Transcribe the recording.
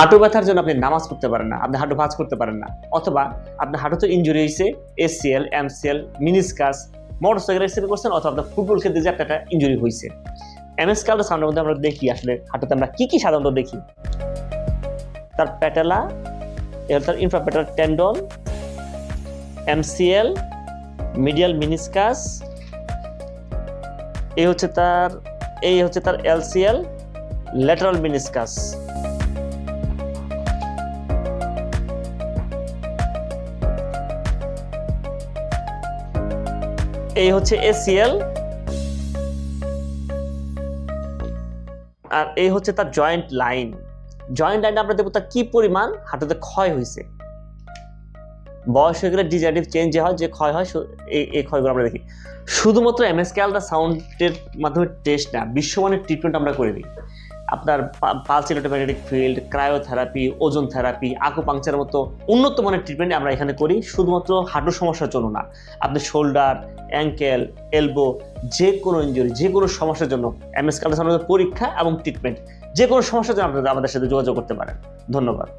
হাঁটু ব্যথার জন্য আপনি নামাজ পড়তে পারেন না, আপনি হাঁটু ভাঁজ করতে পারেন না, অথবা আপনার হাঁটুতে ইঞ্জুরি হয়েছে ACL MCL meniscus motorcycle accident করছেন, অথবা আপনার ফুটবল খেলতে যে একটা ইঞ্জুরি হয়েছে। এমএস কালটা সাউন্ডের মধ্যে আমরা দেখি আসলে হাঁটুতে আমরা কি কি সাধারণত দেখি। তার প্যাটেলা এর তার infrapatellar tendon MCL medial meniscus এই হচ্ছে তার, এই হচ্ছে তার এলসিএল ল্যাটারাল মিনিসকাস এই হচ্ছে এসিএল আর এই হচ্ছে তার জয়েন্ট লাইন জয়েন্ট লাইন আমরা দেখব তার কি পরিমাণ? হাঁটুতে ক্ষয় হয়েছে। বয়স হয়ে গেলে ডিজাইটিভ চেঞ্জ হয়, যে ক্ষয় হয় এই ক্ষয়গুলো আমরা দেখি। শুধুমাত্র এমএসকে আলট্রা সাউন্ডের মাধ্যমে টেস্ট না, বিশ্বমানের ট্রিটমেন্ট আমরা করে দিই। আপনার pulse electromagnetic field, cryotherapy ozone therapy acupuncture মতো উন্নত মানের ট্রিটমেন্ট আমরা এখানে করি। শুধুমাত্র হাঁটুর সমস্যার জন্য না, আপনি শোল্ডার অ্যাঙ্কেল এলবো যে কোনো ইঞ্জুরি যে কোনো সমস্যার জন্য এমএস এস পরীক্ষা এবং ট্রিটমেন্ট যে কোনো সমস্যার জন্য আপনারা আমাদের সাথে যোগাযোগ করতে পারেন। ধন্যবাদ।